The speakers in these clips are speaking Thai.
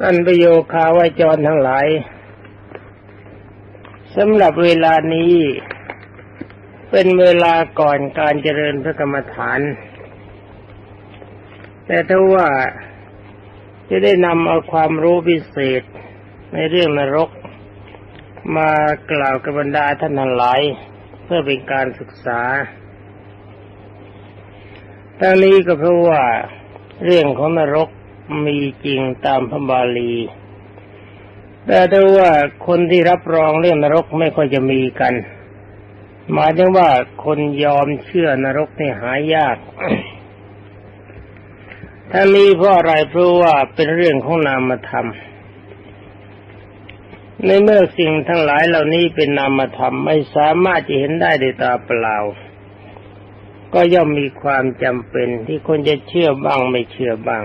ท่านประโยคาวาจรทั้งหลายสำหรับเวลานี้ เป็นเวลาก่อนการเจริญพระกรรมฐาน แต่ถ้าว่าจะได้นำเอาความรู้พิเศษในเรื่องนรก มากล่าวกับบรรดาท่านทั้งหลาย เพื่อเป็นการศึกษาทั้งนี้ก็เพราะว่าเรื่องของนรก มีจริงตามพระบาลี แต่ถ้ว่าคนที่รับรองเรื่องนรกไม่ค่อยจะมีกัน หมายถึงว่าคนยอมเชื่อนรกนี่หายากทั้งนี้เพราะอะไรเพราะว่าเป็นเรื่องของนามธรรม ในเมื่อสิ่งทั้งหลายเหล่านี้เป็นนามธรรมไม่สามารถจะเห็นได้ด้วยตาเปล่า ก็ย่อมมีความจำเป็นที่คนจะเชื่อบ้างไม่เชื่อบ้าง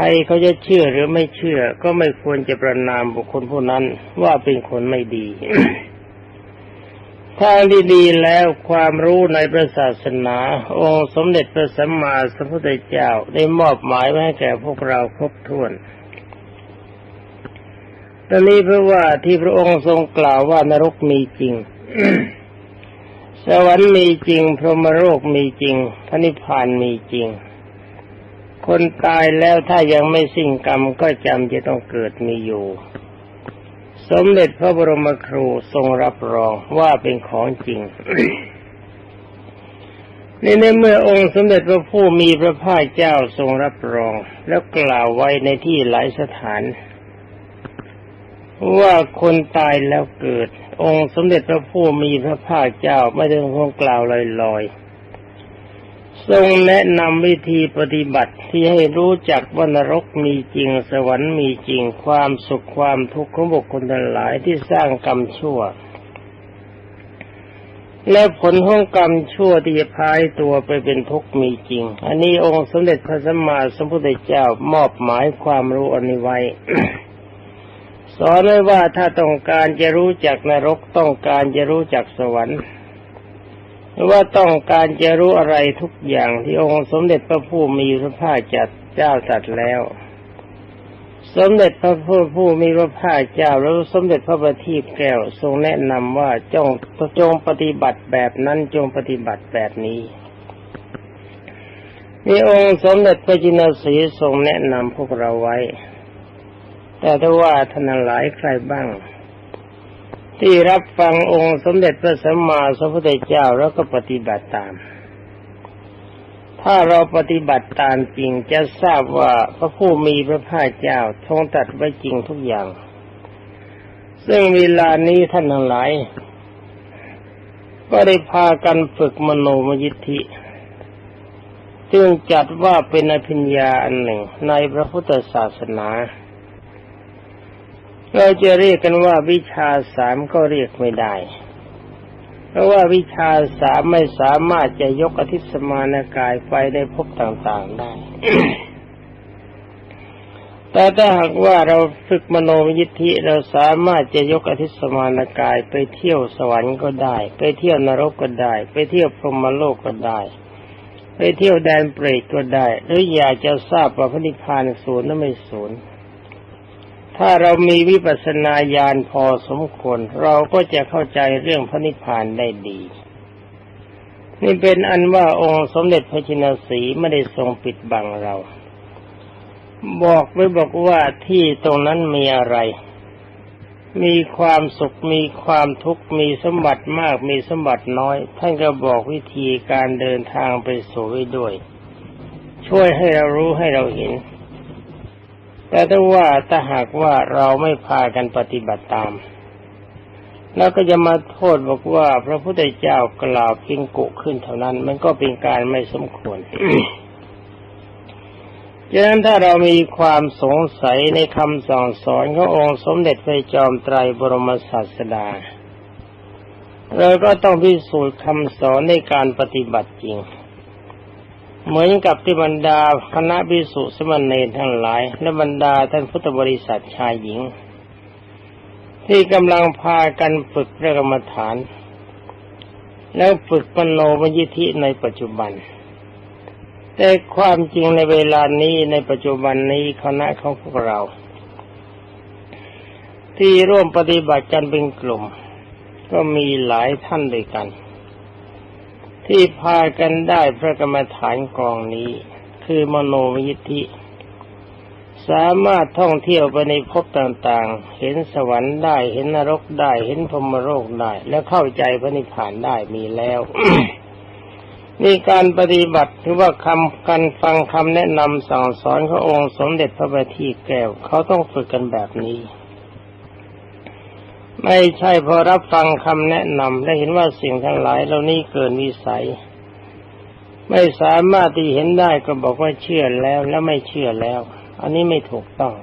รเขาจะเชื่อหรือไม่เชื่อ ก็ไม่ควรจะประนามบุคคลผู้นั้นว่าเป็นคนไม่ดีทาดีๆแล้วความรู้ในพระศาสนาองค์สมเด็จพระสัมมาสัมพุทธเจ้าได้มอบหมายไว้ให้แก่พวกเราครบถ้วนตอนนี้เพราะว่าที่พระองค์ทรงกล่าวว่านรกมีจริง สวรรค์มีจริง พรหมโลกมีจริงพระนิพพานมีจริง คนตายแล้วถ้ายังไม่สิ้นกรรมก็จำจะต้องเกิดมีอยู่ สมเด็จพระบรมครูทรงรับรองว่าเป็นของจริงนี่ในเมื่อองค์สมเด็จพระผู้มีพระภาคเจ้าทรงรับรองแล้วกล่าวไว้ในที่หลายสถาน ว่าคนตายแล้วเกิด องค์สมเด็จพระผู้มีพระภาคเจ้าไม่ได้ทรงกล่าวลอยๆ ทรงแนะนำวิธีปฏิบัติที่ให้รู้จักว่านรกมีจริง สวรรค์มีจริงความสุขความทุกข์ของบุคคลทั้งหลายที่สร้างกรรมชั่ว และผลของกรรมชั่วที่พายตัวไปเป็นทุกข์มีจริง อันนี้องค์สมเด็จพระสัมมาสัมพุทธเจ้ามอบหมายความรู้อันนี้ไว้สอนไว้ว่าถ้าต้องการจะรู้จักนรกต้องการจะรู้จักสวรรค์ ว่าต้องการจะรู้อะไรทุกอย่างที่องค์สมเด็จพระผู้มีพระภาคจัดเจ้าตรัสแล้ว สมเด็จพระผู้ผู้มีพระภาคเจ้าแล้วสมเด็จพระบัณฑิตแก้วทรงแนะนำว่าจงจงปฏิบัติแบบนั้นจงปฏิบัติแบบนี้มีองค์สมเด็จพระจินสีทรงแนะนำพวกเราไว้ แต่ถ้าว่าท่านหลายใครบ้าง ที่รับฟังองค์สมเด็จพระสัมมาสัมพุทธเจ้าแล้วก็ปฏิบัติตาม ถ้าเราปฏิบัติตามจริงจะทราบว่าพระผู้มีพระภาคเจ้าทรงตัดไว้จริงทุกอย่าง ซึ่งเวลานี้ท่านทั้งหลาย ก็ได้พากันฝึกมโนมยิทธิ จึงจัดว่าเป็นอภิญญาอันหนึ่งในพระพุทธศาสนา เราจะเรียกกันว่าวิชาสามก็เรียกไม่ได้ เพราะว่าวิชาสามไม่สามารถจะยกอธิสมานกายไปในภพต่างๆได้ แต่ถ้าหากว่าเราฝึกมโนยิทธิเราสามารถจะยกอธิสมานกายไปเที่ยวสวรรค์ก็ได้ ไปเที่ยวนรกก็ได้ ไปเที่ยวพรหมโลกก็ได้ไปเที่ยวแดนเปรตก็ได้ หรืออยากจะทราบว่าพระนิพพานศูนย์หรือไม่ศูนย์ ถ้าเรามีวิปัสสนาญาณพอสมควร เราก็จะเข้าใจเรื่องพระนิพพานได้ดี นี่เป็นอันว่าองค์สมเด็จพระจินสีไม่ได้ทรงปิดบังเรา บอกไว้บอกว่าที่ตรงนั้นมีอะไร มีความสุขมีความทุกข์มีสมบัติมากมีสมบัติน้อย ท่านก็บอกวิธีการเดินทางไปสู่ไว้ด้วย ช่วยให้เรารู้ให้เราเห็น แต่ถ้าว่าถ้าหากว่าเราไม่พากันปฏิบัติตาม แล้วก็จะมาโทษบอกว่า พระพุทธเจ้ากล่าวเพียงกุขึ้นเท่านั้น มันก็เป็นการไม่สมควรฉะนั้นถ้าเรามีความสงสัยในคำสั่งสอนขององค์สมเด็จพระจอมไตรบรมศาสดาเราก็ต้องพิสูจน์คำสอนในการปฏิบัติจริง เหมือนกับที่บรรดาคณะพิสุสมณเณรทั้งหลาย และบรรดาท่านพุทธบริษัทชายหญิง ที่กำลังพากันฝึกพระกรรมฐาน แล้วฝึกปโนมยิธิในปัจจุบัน แต่ความจริงในเวลานี้ในปัจจุบันนี้คณะของพวกเรา ที่ร่วมปฏิบัติกันเป็นกลุ่ม ก็มีหลายท่านด้วยกัน ที่พากันได้พระกรรมฐานกองนี้ คือมโนมยิธิ สามารถท่องเที่ยวไปในภพต่างๆ เห็นสวรรค์ได้เห็นนรกได้ เห็นพรมโลกได้ และเข้าใจพระนิพพานได้มีแล้วนี่การปฏิบัติถือว่าคำการฟังคำแนะนำสั่งสอนขององค์สมเด็จพระบัณฑิตแก้วเขาต้องฝึกกันแบบนี้ ไม่ใช่พอรับฟังคำแนะนำและเห็นว่าสิ่งทั้งหลายเหล่านี้เกินวิสัย ไม่สามารถที่เห็นได้ก็บอกว่าเชื่อแล้วและไม่เชื่อแล้ว อันนี้ไม่ถูกต้อง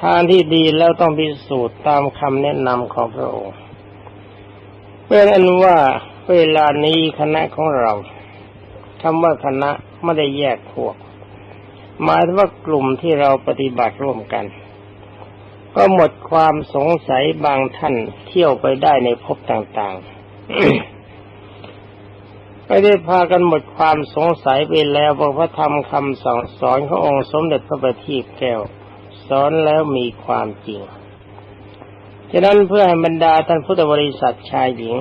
ทางที่ดีแล้วต้องพิสูจน์ตามคำแนะนำของพระองค์เป็นอันว่าเวลานี้คณะของเราคำว่าคณะไม่ได้แยกพวก หมายถึงว่ากลุ่มที่เราปฏิบัติร่วมกัน ก็หมดความสงสัยบางท่านเที่ยวไปได้ในภพต่างๆ ไม่ได้พากันหมดความสงสัยไปแล้วเพราะพระธรรมคำสอนสอนขององค์สมเด็จพระบัณฑิตแก้ว สอนแล้วมีความจริง ฉะนั้นเพื่อให้บรรดาท่านพุทธบริษัทชายหญิง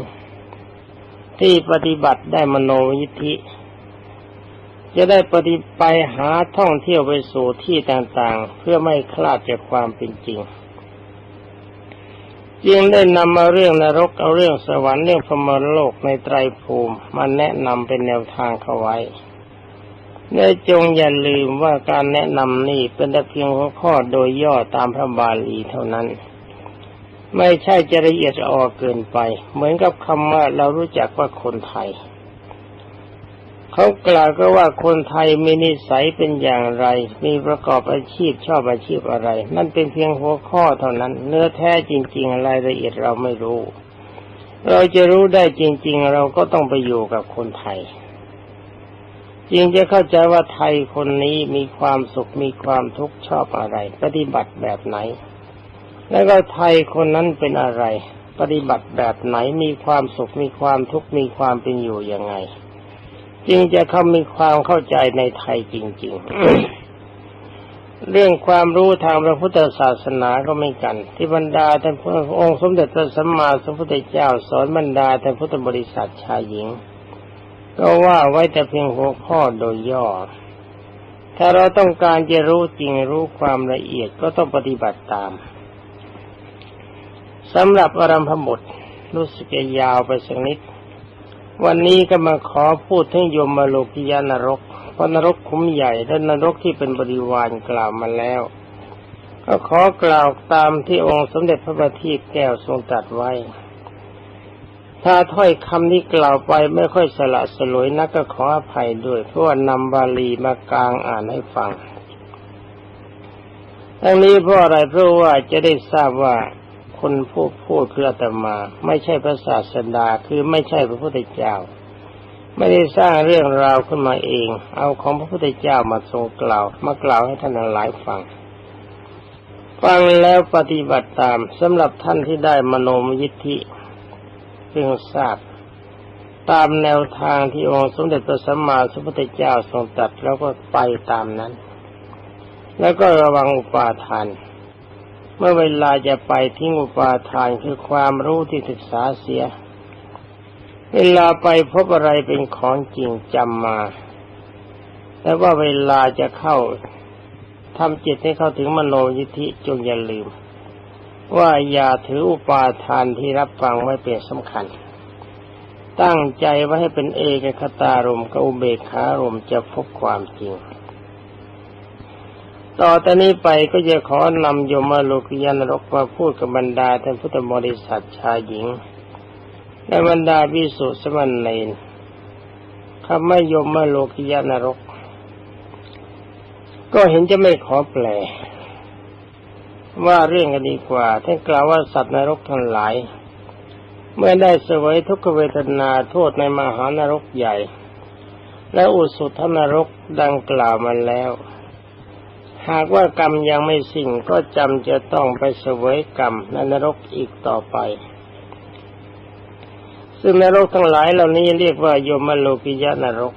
ที่ปฏิบัติได้มโนยิทธิ จะได้ปฏิไปหาท่องเที่ยวไปสู่ที่ต่างๆ เพื่อไม่คลาดจากความเป็นจริง จึงได้นำมาเรื่องนรกเอาเรื่องสวรรค์เรื่องพรโลกในไตรภูมิมาแนะนำเป็นแนวทางเข้าไว้ได้จงอย่าลืมว่าการแนะนำนี่เป็นแต่เพียงหัวข้อโดยย่อตามพระบาลีเท่านั้น ไม่ใช่จะละเอียดอ่อเกินไป เหมือนกับคำว่าเรารู้จักว่าคนไทย เขากล่าวก็ว่าคนไทยมีนิสัยเป็นอย่างไร มีประกอบอาชีพชอบอาชีพอะไร นั่นเป็นเพียงหัวข้อเท่านั้น เนื้อแท้จริง ๆ รายละเอียดเราไม่รู้ เราจะรู้ได้จริง ๆ เราก็ต้องไปอยู่กับคนไทย จึงจะเข้าใจว่าไทยคนนี้มีความสุขมีความทุกข์ชอบอะไร ปฏิบัติแบบไหน แล้วก็ไทยคนนั้นเป็นอะไร ปฏิบัติแบบไหนมีความสุขมีความทุกข์มีความเป็นอยู่ยังไง จึงจะเขามีความเข้าใจในไทยจริง ๆ เรื่องความรู้ทางพระพุทธศาสนาก็ไม่กัน ที่บรรดาท่านพระองค์สมเด็จพระสัมมาสัมพุทธเจ้าสอนบรรดาท่านพุทธบริษัทชายหญิง ก็ว่าไว้แต่เพียงหัวข้อโดยย่อ ถ้าเราต้องการจะรู้จริงรู้ความละเอียดก็ต้องปฏิบัติตามสำหรับอรัมพบุตรรู้สึกจะยาวไปสักนิด วันนี้ก็มาขอพูดถึงโยมโลกิยานรก เพราะนรกคุ้มใหญ่และนรกที่เป็นบริวารกล่าวมาแล้ว ก็ขอกล่าวตามที่องค์สมเด็จพระบัณฑิตแก้วทรงตรัสไว้ ถ้าถ้อยคำที่กล่าวไปไม่ค่อยสละสลวยนักก็ขออภัยด้วย เพราะว่านำบาลีมากลางอ่านให้ฟังทั้งนี้เพราะอะไรเพราะว่าจะได้ทราบว่า คนผู้พูดคืออาตมา ไม่ใช่พระศาสดาคือไม่ใช่พระพุทธเจ้า ไม่ได้สร้างเรื่องราวขึ้นมาเอง เอาของพระพุทธเจ้ามาทรงกล่าวมากล่าวให้ท่านหลายฟังฟังแล้วปฏิบัติตามสำหรับท่านที่ได้มโนมยิทธิเพิ่งทราบ ตามแนวทางที่องค์สมเด็จพระสัมมาสัมพุทธเจ้าทรงตรัสแล้วก็ไปตามนั้น แล้วก็ระวังอุปาทาน เมื่อเวลาจะไปทิ้งอุปาทานคือความรู้ที่ศึกษาเสีย เวลาไปพบอะไรเป็นของจริงจำมาแต่ว่าเวลาจะเข้าทำจิตให้เข้าถึงมโนยิทธิจงอย่าลืม ว่าอย่าถืออุปาทานที่รับฟังไว้เป็นสำคัญ ตั้งใจไว้ให้เป็นเอกคตารมกับอุเบกขารมจะพบความจริง ต่อต่นี้ไปก็จะขอนำโยมโลกิยานรกมาพูดกับบรรดาท่านพุทธบริษัทชายหญิง และบรรดาวิสุทธิสมณเณรคำไม่ยมโลกิยานรก ก็เห็นจะไม่ขอแปล ว่าเรื่องกันดีกว่าท่านกล่าวว่าสัตว์นรกทั้งหลาย เมื่อได้เสวยทุกขเวทนาโทษในมหานรกใหญ่ และอุสุทนรกดังกล่าวมาแล้ว หากว่ากรรมยังไม่สิ้นก็จำจะต้องไปเสวยกรรมในนรกอีกต่อไป ซึ่งนรกทั้งหลายเหล่านี้เรียกว่ายมโลกิยะนรก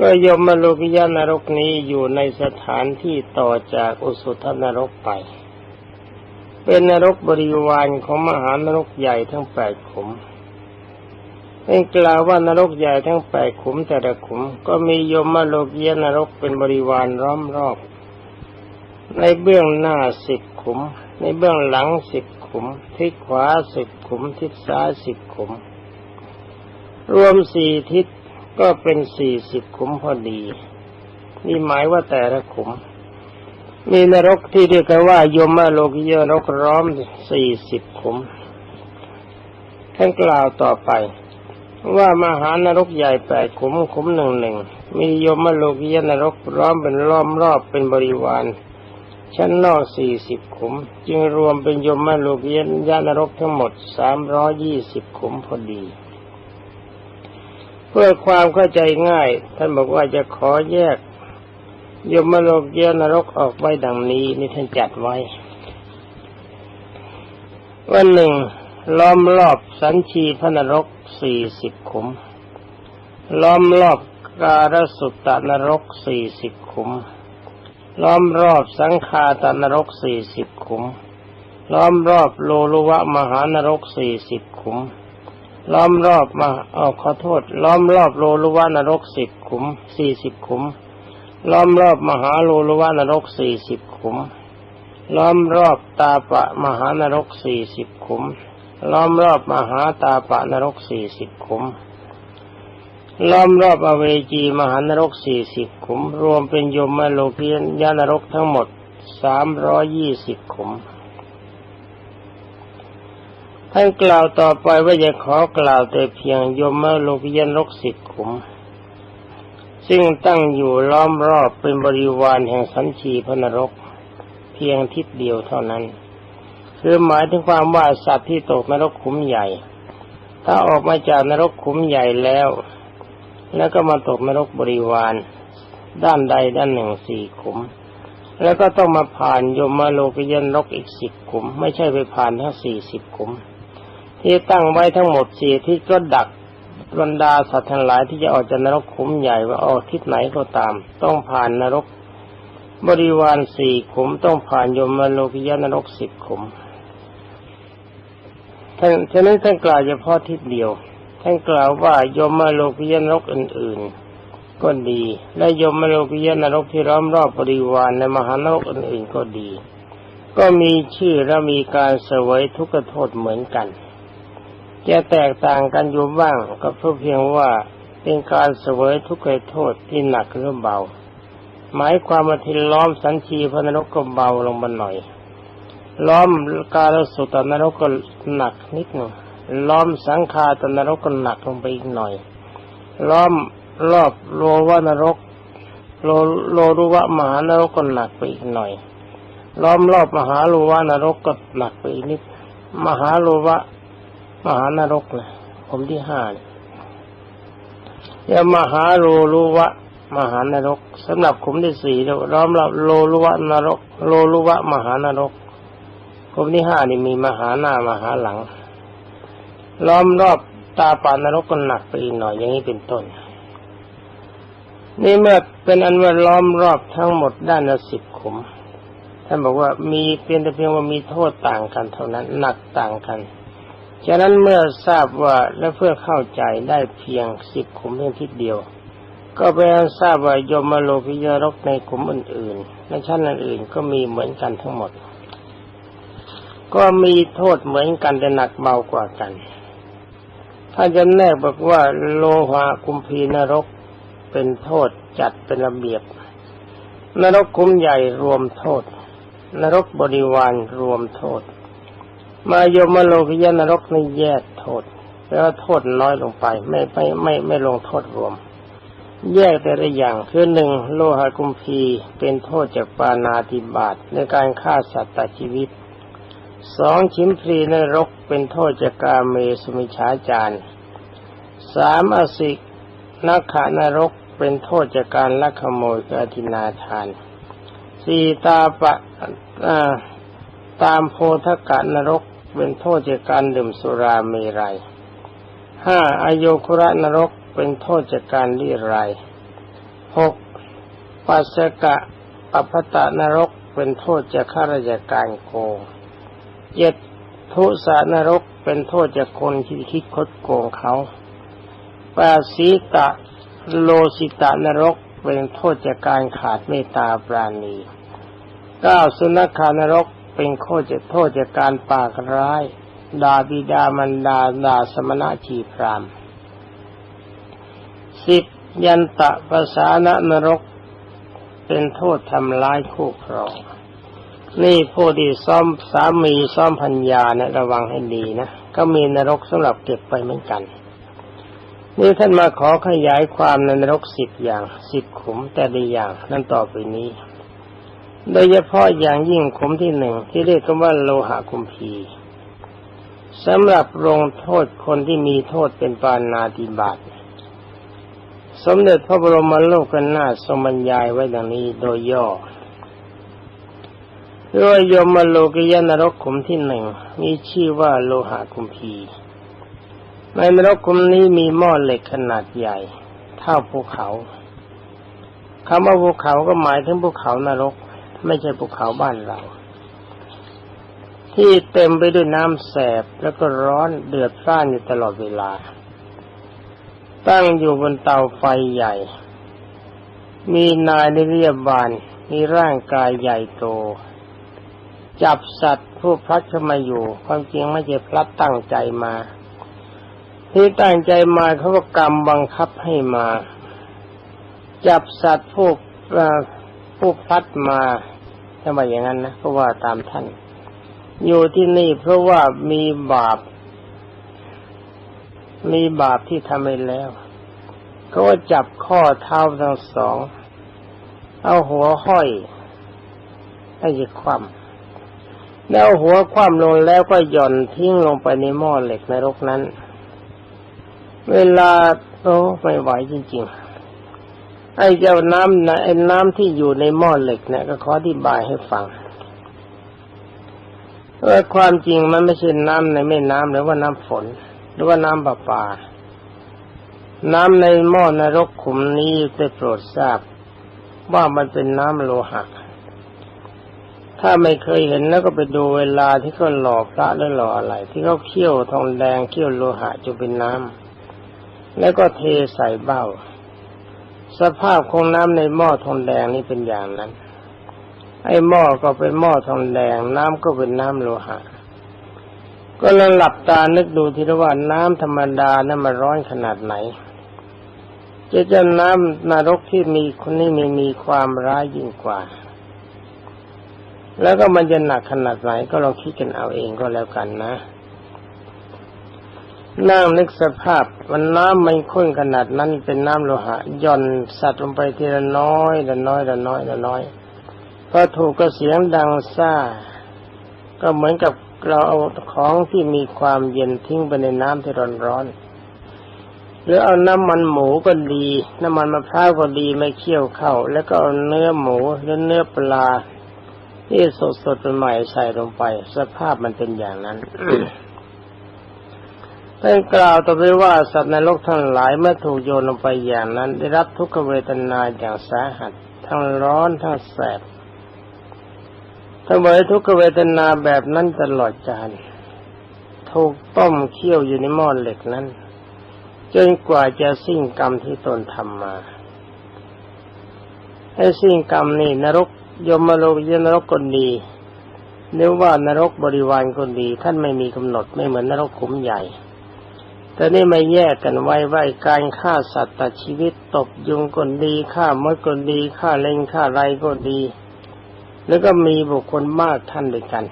ก็ยมโลกิยานรกนี้อยู่ในสถานที่ต่อจากอุสุทนรกไป เป็นนรกบริวารของมหานรกใหญ่ทั้งแปดขุม เป็นกล่าวว่านรกใหญ่ทั้งแปดขุมแต่ละขุม ก็มียมมาโลกิยนรกเป็นบริวารล้อมรอบ ในเบื้องหน้าสิบขุม ในเบื้องหลังสิบขุม ทิศขวาสิบขุม ทิศซ้ายสิบขุม รวมสี่ทิศก็เป็นสี่สิบขุมพอดี นี่หมายว่าแต่ละขุม มีนรกที่เรียกว่ายมโลกิยนรกร้อมสี่สิบขุมท่านกล่าวต่อไป ว่ามหานรกใหญ่แปดขุมขุมหนึ่งหนึ่งมียมโลกิยนรกร้อมเป็นล้อมรอบเป็นบริวาร ชั้นนอกสี่สิบขุม จึงรวมเป็นยมโลกิยนรกทั้งหมดสามร้อยี่สิบขุมพอดี เพื่อความเข้าใจง่าย ท่านบอกว่าจะขอแยกยมโลกเยนรกออกไว้ดังนี้นี่ท่านจัดไว้วันหนึ่งล้อมรอบสัญชีพระนรก สี่สิบขุม ล้อมรอบการสุตตนรกสี่สิบขุม ล้อมรอบสังคาตนรกสี่สิบขุม ล้อมรอบโลลุวะมหานรกสี่สิบขุม ล้อมรอบมาเอาขอโทษ ล้อมรอบโลลุวานรกสิบขุมสี่สิบขุม ล้อมรอบมหาโลลุวานรกสี่สิบขุม ล้อมรอบตาปะมหานรกสี่สิบขุม ล้อมรอบมหาตาปะนรกสี่สิบขุม ล้อมรอบอเวจีมหานรกสี่สิบขุม รวมเป็นยมโลกียานรกทั้งหมดสามร้อยยี่สิบขุม ท่านกล่าวต่อไปว่าจะขอกล่าวแต่เพียงยมโลกิยนรกสิบขุม ซึ่งตั้งอยู่ล้อมรอบเป็นบริวารแห่งสัญชีพนรก เพียงทิศเดียวเท่านั้น คือหมายถึงความว่าสัตว์ที่ตกนรกขุมใหญ่ ถ้าออกมาจากนรกขุมใหญ่แล้ว แล้วก็มาตกนรกบริวาร ด้านใดด้านหนึ่งสี่ขุม แล้วก็ต้องมาผ่านยมมโลกยันรกอีกสิบขุม ไม่ใช่ไปผ่านทั้งสี่สิบขุม ที่ตั้งไว้ทั้งหมดสี่ที่ก็ดักบรรดาสัตว์ทั้งหลายที่จะออกจากนรกขุมใหญ่ว่าออกทิศไหนก็ตาม ต้องผ่านนรก บริวารสี่ขุมต้องผ่านยมโลกิยานรกสิบขุม ท่านฉะนั้นท่านกล่าวเฉพาะทิศเดียว ท่านกล่าวว่ายมโลกิยนรกอื่นๆ ก็ดี และยมโลกิยนรกที่ล้อมรอบบริวารในมหานรกอื่นๆก็ดี ก็มีชื่อและมีการเสวยทุกขโทษเหมือนกัน จะแตกต่างกันอยู่บ้างก็เพื่อเพียงว่าเป็นการเสวยทุกข์โทษที่หนักหรือเบา หมายความว่าที่ล้อมสันชีพระนรกก็เบาลงมาหน่อย ล้อมการสุตนรกก็หนักนิดหนึ่งล้อมสังคาตนรกก็หนักลงไปอีกหน่อย ล้อมรอบโลวานรก โลโลรุวะมหานรกก็หนักไปอีกหน่อย ล้อมรอบมหาโลวานรกก็หนักไปอีกนิด มหาโลวะ มหานรกนะผมที่ห้าเนี่ยยมหาโลลุวะ มหานรกสำหรับขุมที่สี่ล้อมรอบโลลุวะนรก โลลุวะมหานรก ขุมที่ห้านี่มีมหาหน้ามหาหลัง ล้อมรอบตาปานรกก็หนักไปอีกหน่อยอย่างนี้เป็นต้น นี่เมื่อเป็นอันว่าล้อมรอบทั้งหมดด้านละสิบขุมท่านบอกว่ามีเพียงแต่เพียงว่ามีโทษต่างกันเท่านั้นหนักต่างกันฉะนั้นเมื่อทราบว่าและเพื่อเข้าใจได้เพียงสิบขุมเพียงทิศเดียว ก็ไปทราบว่ายมโลกิยรกในขุมอื่นๆในชั้นอื่นๆก็มีเหมือนกันทั้งหมด ก็มีโทษเหมือนกันแต่หนักเบากว่ากัน ถ้าจะแนกบอกว่าโลหะคุมพีนรกเป็นโทษจัดเป็นระเบียบ นรกคุมใหญ่รวมโทษ นรกบริวารรวมโทษ มายมโลกิยนรกนี่แยกโทษแล้วโทษน้อยลงไป ไม่ไม่ไม่ไม่ลงโทษรวม แยกแต่ละอย่างคือหนึ่งโลหะกุมพีเป็นโทษจากปานาติบาตในการฆ่าสัตว์ตัดชีวิต สองชิมพรีนรกเป็นโทษจากกาเมสมิชาจารสามอสิกนักขานรกเป็นโทษจากการลักขโมยกาตินาทานสี่ตาปะตามโพธกะนรกเป็นโทษจากการดื่มสุราเมรัยห้าอโยคุระนรกเป็นโทษจากการรีรายหกปัสกะปัพพตะนรกเป็นโทษจากข้าราชการโกง เจ็ดทุสานรกเป็นโทษจากคนที่คิดคดโกงเขาแปดสีตะโลสิตะนรกเป็นโทษจากการขาดเมตตาปราณีเก้าสุนัขานรกเป็นโทษจากโทษจากการปากร้ายดาบิดามันดาดาสมณะชีพรามสิบยันตะภาษานนรก เป็นโทษทำร้ายคู่ครอง นี่ผู้ที่ซ้อมสามีซ้อมพัญญาเนะระวังให้ดีนะก็มีนรกสำหรับเก็บไปเหมือนกัน นี่ท่านมาขอขยายความในนรกสิบอย่างสิบขุมแต่ละอย่างนั่นต่อไปนี้ โดยเฉพาะอย่างยิ่งขุมที่หนึ่งที่เรียกกันว่าโลหะคุมพีสำหรับลงโทษคนที่มีโทษเป็นปานาติบาตสมเด็จพระบรมโลกนาถทรงบรรยายไว้ดังนี้โดยย่อ ดยยมโลกยานรกขุมที่หนึ่งมีชื่อว่าโลหะคุมพี ในนรกขุมนี้มีหม้อเหล็กขนาดใหญ่ เท่าภูเขาคำว่าภูเขาก็หมายถึงภูเขานรก ไม่ใช่ภูเขาบ้านเรา ที่เต็มไปด้วยน้ำแสบแล้วก็ร้อนเดือดร้อนอยู่ตลอดเวลา ตั้งอยู่บนเตาไฟใหญ่ มีนายในเรียบบาน มีร่างกายใหญ่โต จับสัตว์ผู้พลัดเข้ามาอยู่ ความจริงไม่ใช่พลัดตั้งใจมา ที่ตั้งใจมาเขาก็กรรมบังคับให้มา จับสัตว์ผู้ผู้พลัดมาถ้ามอย่างนั้นนะเพราะว่าตามท่าน อยู่ที่นี่เพราะว่ามีบาป มีบาปที่ทำไปแล้วก็จับข้อเท้าทั้งสอง เอาหัวห้อยให้ยึดความ แล้วหัวคว่ำลงแล้วก็หย่อนทิ้งลงไปในหม้อเหล็กในรกนั้น เวลาโอ้ไม่ไหวจริงๆ ไอ้เจ้าน้ำนะไอ้น้ำที่อยู่ในหม้อเหล็กเนี่ยก็ขออธิบายให้ฟังว่าความจริงมันไม่ใช่น้ำในแม่น้ำหรือว่าน้ำฝน หรือว่าน้ำประปา น้ำในหม้อนรกขุมนี้ได้โปรดทราบว่ามันเป็นน้ำโลหะ ถ้าไม่เคยเห็นแล้วก็ไปดูเวลาที่เขาหล่อพระหรือหล่ออะไร ที่เขาเคี่ยวทองแดงเคี่ยวโลหะจนเป็นน้ำแล้วก็เทใส่เบ้า สภาพของน้ำในหม้อทองแดงนี่เป็นอย่างนั้น ไอ้หม้อก็เป็นหม้อทองแดง น้ำก็เป็นน้ำโลหะ ก็ลองหลับตานึกดูทีละว่าน้ำธรรมดานั้นมันร้อนขนาดไหนจะจะน้ำนรกที่มีคนนี้มีมีความร้ายยิ่งกว่า แล้วก็มันจะหนักขนาดไหนก็ลองคิดกันเอาเองก็แล้วกันนะ นั่งนึกสภาพมันน้ำมันข้นขนาดนั้นเป็นน้ำโลหะย่อนสัตว์ลงไปทีละน้อยละน้อยละน้อยละน้อยพอถูกก็เสียงดังซ่า ก็เหมือนกับเราเอาของที่มีความเย็นทิ้งไปในน้ำที่ร้อนๆหรือเอาน้ำมันหมูก็ดี น้ำมันมะพร้าวก็ดีไม่เคี่ยวเข้า แล้วก็เอาเนื้อหมูหรือเนื้อปลา ที่สดๆใหม่ใส่ลงไป สภาพมันเป็นอย่างนั้นท่านกล่าวต่อไปว่าสัตว์ในโลกทั้งหลายเมื่อถูกโยนลงไปอย่างนั้น ได้รับทุกขเวทนาอย่างสาหัส ทั้งร้อนทั้งแสบถ้าเวยทุกขเวทนาแบบนั้นตลอดกาลถูกต้มเคี่ยวอยู่ในหม้อเหล็กนั้น จนกว่าจะสิ้นกรรมที่ตนทำมาไอ้สิ้นกรรมนี่นรก ยมโลกยนรกคนดีเรียกว่านรกบริวารคนดี ท่านไม่มีกำหนดไม่เหมือนนรกขุมใหญ่ แต่นี่ไม่แยกกันไว้ไว้การฆ่าสัตว์ตัดชีวิตตบยุงคนดีฆ่ามดคนดีฆ่าเล็งฆ่าไรก็ดี แล้วก็มีบุคคลมากท่านด้วยกัน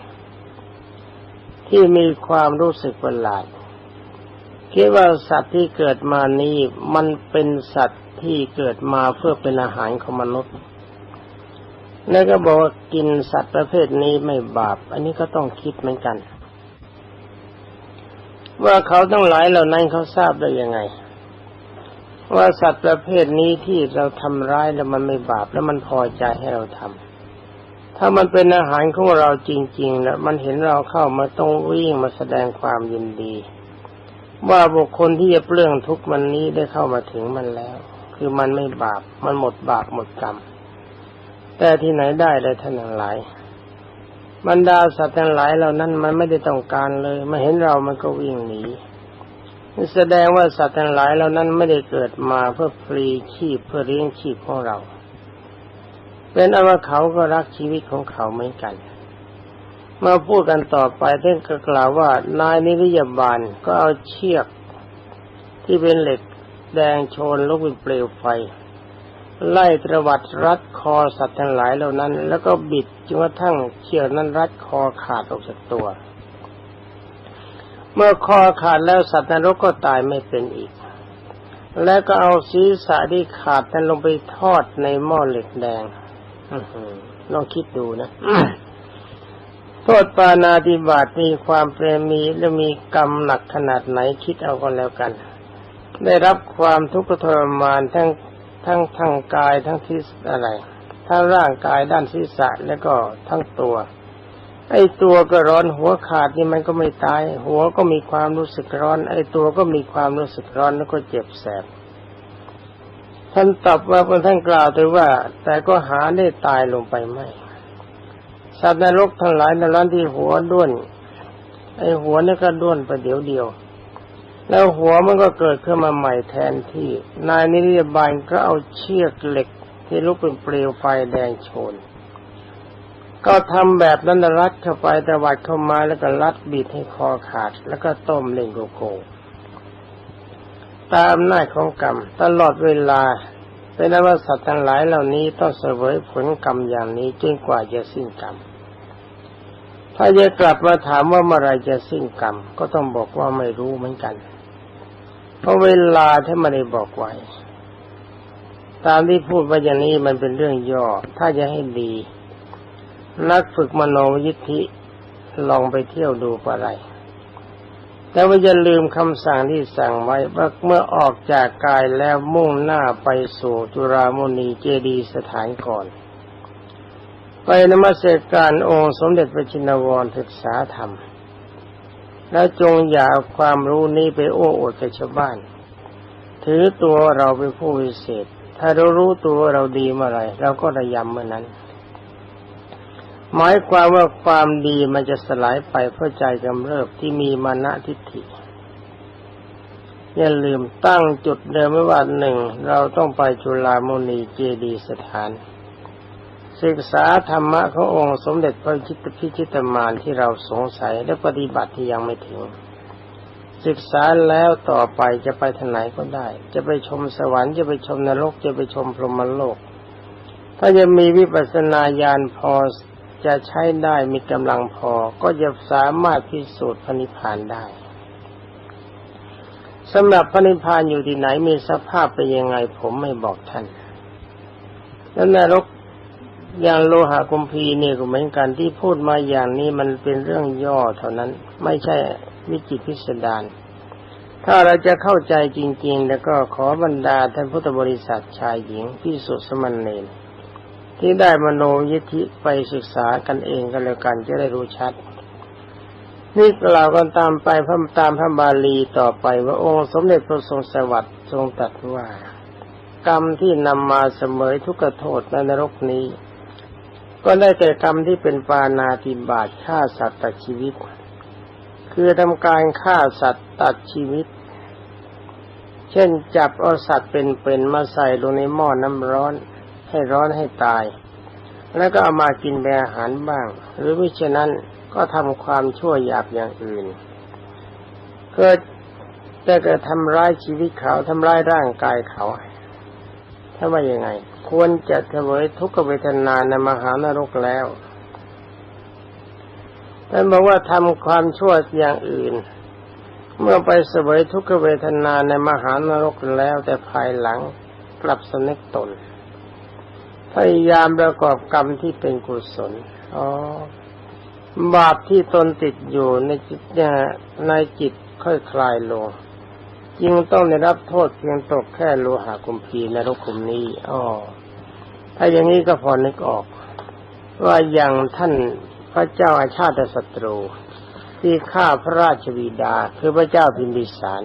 ที่มีความรู้สึกประหลาดคิดว่าสัตว์ที่เกิดมานี้มันเป็นสัตว์ที่เกิดมาเพื่อเป็นอาหารของมนุษย์ แล้วก็บอกว่ากินสัตว์ประเภทนี้ไม่บาป อันนี้ก็ต้องคิดเหมือนกัน ว่าเขาต้องหลายเหล่านั้นเขาทราบได้ยังไง ว่าสัตว์ประเภทนี้ที่เราทำร้ายแล้วมันไม่บาปแล้วมันพอใจให้เราทำถ้ามันเป็นอาหารของเราจริงๆแล้วมันเห็นเราเข้ามาต้องวิ่งมาแสดงความยินดี ว่าบุคคลที่จะเปลื้องทุกมันนี้ได้เข้ามาถึงมันแล้ว คือมันไม่บาปมันหมดบาปหมดกรรม แต่ที่ไหนได้เลยท่านทั้งหลายบรรดาสัตว์ทั้งหลายเหล่านั้นมันไม่ได้ต้องการเลยมาเห็นเรามันก็วิ่งหนีแสดงว่าสัตว์ทั้งหลายเหล่านั้นไม่ได้เกิดมาเพื่อฟรีชีพเพื่อเลี้ยงชีพของเรา เป็นอว่าเขาก็รักชีวิตของเขาเหมือนกันเมื่อพูดกันต่อไปท่านก็กล่าวว่านายนิริยบาลก็เอาเชือกที่เป็นเหล็กแดงโชนลุกเป็นเปลวไฟ ไล่ตรวัดรัดคอสัตว์ทั้งหลายเหล่านั้น แล้วก็บิดจนกระทั่งเชือกนั้นรัดคอขาดออกจากตัว เมื่อคอขาดแล้วสัตว์นรกก็ตายไม่เป็นอีก แล้วก็เอาศีรษะที่ขาดนั้นลงไปทอดในหม้อเหล็กแดงลองคิดดูนะโทษปานาติบาตมีความเปรมีและมีกรรมหนักขนาดไหนคิดเอากันแล้วกัน ได้รับความทุกข์ทรมานทั้ง ทั้งทางกายทั้งที่อะไรทั้งร่างกายด้านศีรษะแล้วก็ทั้งตัว ไอ้ตัวก็ร้อนหัวขาดนี่มันก็ไม่ตาย หัวก็มีความรู้สึกร้อน ไอ้ตัวก็มีความรู้สึกร้อนแล้วก็เจ็บแสบท่านตอบว่าพระท่านกล่าวแต่ว่า แต่ก็หาได้ตายลงไปไม่สัตว์นรกทั้งหลายในร้านที่หัวด้วนไอ้หัวนี่ก็ด้วนไปเดี๋ยวเดียว แล้วหัวมันก็เกิดขึ้นมาใหม่แทนที่ นายนิรยบาลก็เอาเชือกเหล็กที่ลุกเป็นเปลวไฟแดงโชน ก็ทำแบบนั้นรัดเข้าไปตะวัดเข้ามาแล้วก็รัดบีดให้คอขาด แล้วก็ต้มเล่งโกโก้ตามอำนาของกรรม ตลอดเวลาเป็นนว่าสัตว์ทั้งหลายเหล่านี้ต้องเสวยผลกรรมอย่างนี้จนกว่าจะสิ้นกรรม ถ้าจะกลับมาถามว่าเมื่อไรจะสิ้นกรรม ก็ต้องบอกว่าไม่รู้เหมือนกัน เพราะเวลาที่ไม่ได้บอกไว้ ตามที่พูดไปอย่างนี้มันเป็นเรื่องย่อ ถ้าจะให้ดี นักฝึกมโนยิทธิลองไปเที่ยวดูปะไร แต่ว่าอย่าลืมคำสั่งที่สั่งไว้ว่าเมื่อออกจากกายแล้วมุ่งหน้าไปสู่จุฬามณีเจดีสถานก่อน ไปนมัสการองค์สมเด็จพระชินวรศึกษาธรรม แล้วจงอย่าเอาความรู้นี้ไปโอ้อวดกับชาวบ้าน ถือตัวเราเป็นผู้วิเศษ ถ้าเรารู้ตัวเราดีเมื่อไรเราก็ระยำเมื่อนั้น หมายความว่าความดีมันจะสลายไปเพราะใจกำเริบที่มีมานะทิฏฐิอย่าลืมตั้งจุดเดิมไว้ว่าหนึ่งเราต้องไปจุฬามณีเจดีสถาน ศึกษาธรรมะขององค์สมเด็จพระจิตพิชิตมารที่เราสงสัยและปฏิบัติที่ยังไม่ถึง ศึกษาแล้วต่อไปจะไปทางไหนก็ได้ จะไปชมสวรรค์จะไปชมนรกจะไปชมพรหมโลก ถ้าจะมีวิปัสสนาญาณพอจะใช้ได้มีกำลังพอก็จะสามารถพิสูจน์พระนิพพานได้สำหรับพระนิพพานอยู่ที่ไหนมีสภาพเป็นยังไงผมไม่บอกท่าน แล้วนรก อย่างโลหะกุมพีนี่ก็เหมือนกันที่พูดมาอย่างนี้มันเป็นเรื่องย่อเท่านั้น ไม่ใช่วิจิตพิสดารถ้าเราจะเข้าใจจริง ๆ แล้วก็ขอบรรดาท่านพุทธบริษัทชายหญิงพิสุทธิสมณเณรที่ได้มโนยิธิไปศึกษากันเองกันแล้วกันจะได้รู้ชัด นี่กล่าวกันตามไปพระตามพระบาลีต่อไปว่าองค์สมเด็จพระทรงสวัสดิ์ทรงตรัสว่า กรรมที่นำมาเสมอทุกโทษในนรกนี้ ก็ได้แก่กรรมที่เป็นปานาติบาตฆ่าสัตว์ตัดชีวิต คือทำการฆ่าสัตว์ตัดชีวิต เช่นจับเอาสัตว์เป็นๆมาใส่ลงในหม้อน้ำร้อน ให้ร้อนให้ตาย แล้วก็เอามากินเป็นอาหารบ้าง หรือมิฉะนั้นก็ทำความชั่วหยาบอย่างอื่น เกิดแต่ก็ทำร้ายชีวิตเขาทำร้ายร่างกายเขาถ้าว่ายังไง ควรจะเสวยทุกขเวทนาในมหานรกแล้วท่านบอกว่าทำความชั่วอย่างอื่น เมื่อไปเสวยทุกขเวทนาในมหานรกแล้วแต่ภายหลังกลับสนึกตน พยายามประกอบกรรมที่เป็นกุศลอ๋อบาปที่ตนติดอยู่ในจิตในจิตค่อยคลายลง จึงต้องได้รับโทษเพียงตกแค่โลหะกุมพีในรกคุมนี้อ๋อถ้าอย่างนี้ก็พอนึกออก ว่าอย่างท่านพระเจ้าอาชาติศัตรู ที่ฆ่าพระราชบิดาคือพระเจ้าพิมพิสาร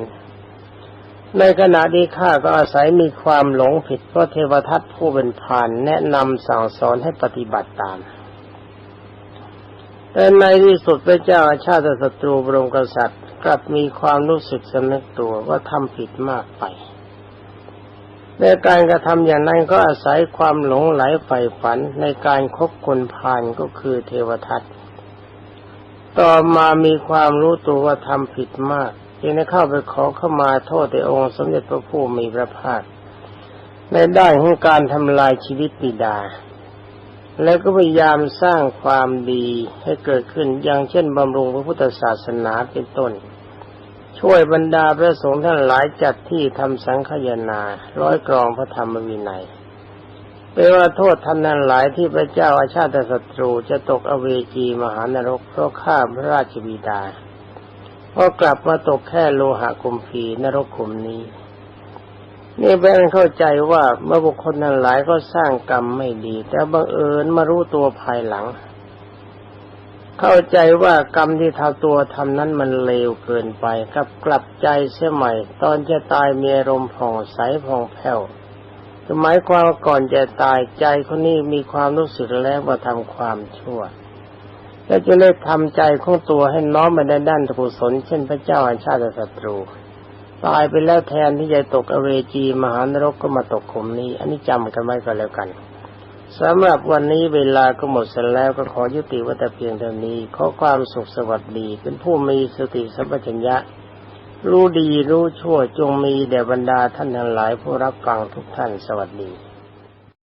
ในขณะที่ข้าก็อาศัยมีความหลงผิดเพราะเทวทัตผู้เป็นผานแนะนำสั่งสอนให้ปฏิบัติตามแต่ในที่สุดพระเจ้าอาชาติศัตรูบรมกษัตริย์ กลับมีความรู้สึกสำนึกตัวว่าทำผิดมากไปในการกระทำอย่างนั้นก็อาศัยความหลงไหลใฝ่ฝันในการคบคนพาลก็คือเทวทัตต่อมามีความรู้ตัวว่าทำผิดมากจึงได้เข้าไปขอเข้ามาโทษในองค์สมเด็จพระผู้มีพระภาคในด้านของการทำลายชีวิตบิดา แล้วก็พยายามสร้างความดีให้เกิดขึ้นอย่างเช่นบำรุงพระพุทธศาสนาเป็นต้น ช่วยบรรดาพระสงฆ์ท่านหลายจัดที่ทำสังฆยนา ร้อยกรองพระธรรมวินัยเปลว่าโทษท่านนั้นหลายที่พระเจ้าอาชาติศัตรูจะตกอเวจีมหานรกเพราะฆ่าพระราชบิดาพอกลับมาตกแค่โลหะคุมพีนรกขุมนี้ นี่เป็นเข้าใจว่าเมื่อบุคคลนั้นหลายก็สร้างกรรมไม่ดี แต่บังเอิญมารู้ตัวภายหลัง เข้าใจว่ากรรมที่ทำตัวทำนั้นมันเลวเกินไปกับกลับใจเสียใหม่ ตอนจะตายมีอารมณ์ผ่องใสผ่องแผ้วหมายความว่าก่อนจะตายใจคนนี้มีความรู้สึกแล้วว่าทำความชั่ว และจะเลิกทำใจของตัวให้น้อมไปในด้านกุศลเช่นพระเจ้าอาชาติศัตรู ตายไปแล้วแทนที่จะตกอเวจีมหานรกก็มาตกขุมนี้ อันนี้จำกันไว้ก็แล้วกันสำหรับวันนี้เวลาก็หมดเสร็จแล้วก็ขอยุติวัตเพียงเท่านี้ขอความสุขสวัสดี เป็นผู้มีสติสัมปชัญญะ รู้ดีรู้ชั่วจงมีแด่บรรดาท่านทั้งหลายผู้รับฟังทุกท่านสวัสดี